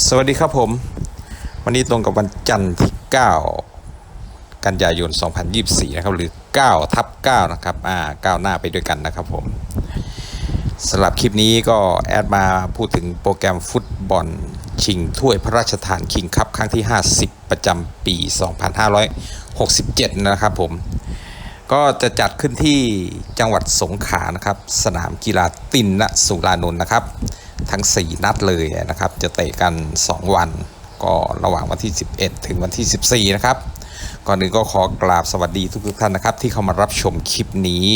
สวัสดีครับผม วันนี้ตรงกับวันจันทร์ที่ 9 กันยายน 2024 นะครับ หรือ 9 ทับ 9 นะครับ อ่าก้าวหน้าไปด้วยกันนะครับผมสำหรับคลิปนี้ก็แอดมาพูดถึงโปรแกรมฟุตบอล ชิงถ้วยพระราชทานคิงคัพครั้งที่ 50 ประจำปี 2567 นะครับผม ก็จะจัดขึ้นที่จังหวัดสงขลานะครับ สนามกีฬาตินนสุรานนท์นะครับทั้ง 4 นัดเลยนะครับ จะเตะกัน 2 วัน ก็ระหว่างวันที่ 11 ถึงวันที่ 14 นะครับ ก่อนอื่นก็ขอกราบสวัสดีทุกๆท่านนะครับ ที่เข้ามารับชมคลิปนี้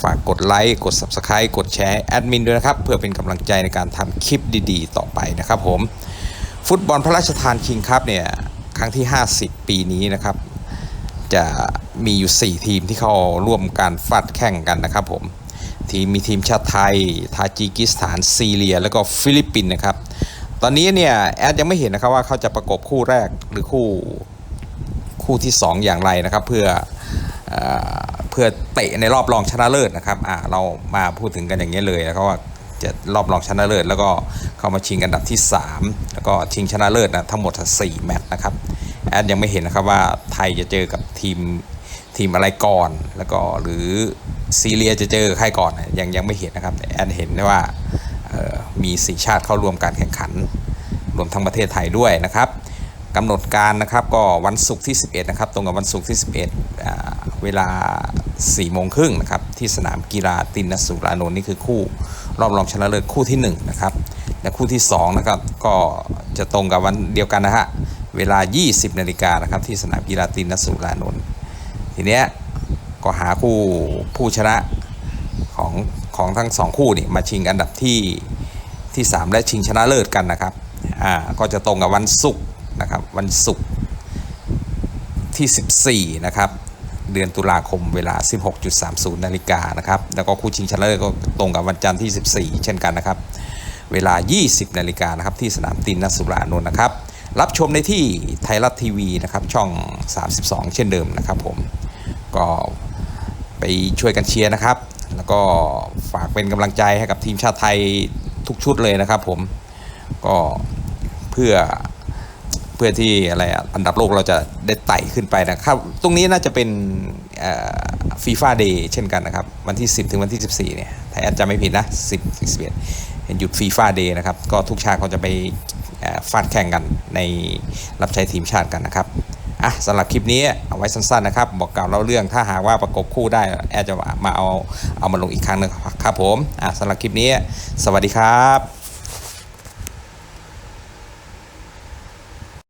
ฝากกดไลค์กด Subscribe กดแชร์แอดมินด้วยนะครับ เพื่อเป็นกำลังใจในการทำคลิปดีๆ ต่อไปนะครับผม ฟุตบอลพระราชทานคิงครับเนี่ยครั้งที่ 50 ปีนี้นะครับ จะมีอยู่ 4 ทีมที่เขาร่วมการฟาดแข่งกันนะครับผม ทีมมีทีมชาติไทย ทาจิกิสถาน ซีเรีย แล้วก็ฟิลิปปินส์นะครับ ตอนนี้เนี่ยแอดยังไม่เห็นนะครับว่าเขาจะประกบคู่แรกหรือคู่คู่ที่ 2 อย่างไรนะครับ เพื่อเอเพื่อเตะในรอบรองชนะเลิศนะครับอ่าเรามาพูดถึงกันอย่างนี้เลยนะครับว่าจะรอบรองชนะเลิศแล้วก็เข้ามาชิงอันดับที่ 3 แล้วก็ชิงชนะเลิศนะทั้งหมด 4 แมตช์นะครับแอดยังไม่เห็นนะครับว่าไทยจะเจอกับทีม ทีมอะไรก่อน แล้วก็หรือซีเรียจะเจอใครก่อนยังยังไม่เห็นนะครับแต่แอดเห็นได้ว่ามีสีชาติเข้าร่วมการแข่งขัน รวมทั้งประเทศไทยด้วยนะครับกำหนดการนะครับก็วันศุกร์ที่ 11 นะครับ ตรงกับวันศุกร์ที่ 11อ่าเวลา 4 โมงครึ่งนะครับ ที่สนามกีฬาตินสุรานนท์นี่คือคู่ รอบรองชนะเลิศคู่ที่ 1 นะครับ และคู่ที่ 2 นะครับ ก็จะตรงกับวันเดียวกันนะฮะ เวลา 20 นาฬิกานะครับ ที่สนามกีฬาตินสุรานนท์ ทีเนี้ยก็หาคู่ผู้ชนะของของทั้งสองคู่นี่มาชิงอันดับที่ที่ 3 และชิงชนะเลิศกันนะครับอ่าก็จะตรงกับวันศุกร์นะครับวันศุกร์ที่ 14 นะครับเดือนตุลาคมเวลา 16.30 นาฬิกานะครับ แล้วก็คู่ชิงชนะเลิศก็ตรงกับวันจันทร์ที่ 14 เช่นกันนะครับ เวลา 20 นาฬิกานะครับที่สนามตินนสุรานนท์นะครับ รับชมในที่ไทยรัฐทีวีนะครับช่อง 32 เช่นเดิมนะครับผม ก็ไปช่วยกันเชียร์นะครับ แล้วก็ฝากเป็นกำลังใจให้กับทีมชาติไทยทุกชุดเลยนะครับผมก็เพื่อเพื่อที่อะไรอันดับโลกเราจะได้ไต่ขึ้นไปนะครับ ตรงนี้น่าจะเป็นฟีฟ่าเดย์เช่นกันนะครับ วันที่ 10 ถึงวันที่ 14 เนี่ยถ้าแอดจำไม่ผิดนะ 10ถึง11เห็นหยุดฟีฟ่าเดย์นะครับ ก็ทุกชาติเขาจะไปฟาดแข่งกันในรับใช้ทีมชาติกันนะครับ อะสำหรับคลิปนี้เอาไว้สั้นๆนะครับ บอกกล่าวเล่าเรื่องถ้าหากว่าประกบคู่ได้แอดจะมาเอาเอามาลงอีกครั้งหนึงครับผมอะสำหรับคลิปนี้ สวัสดีครับ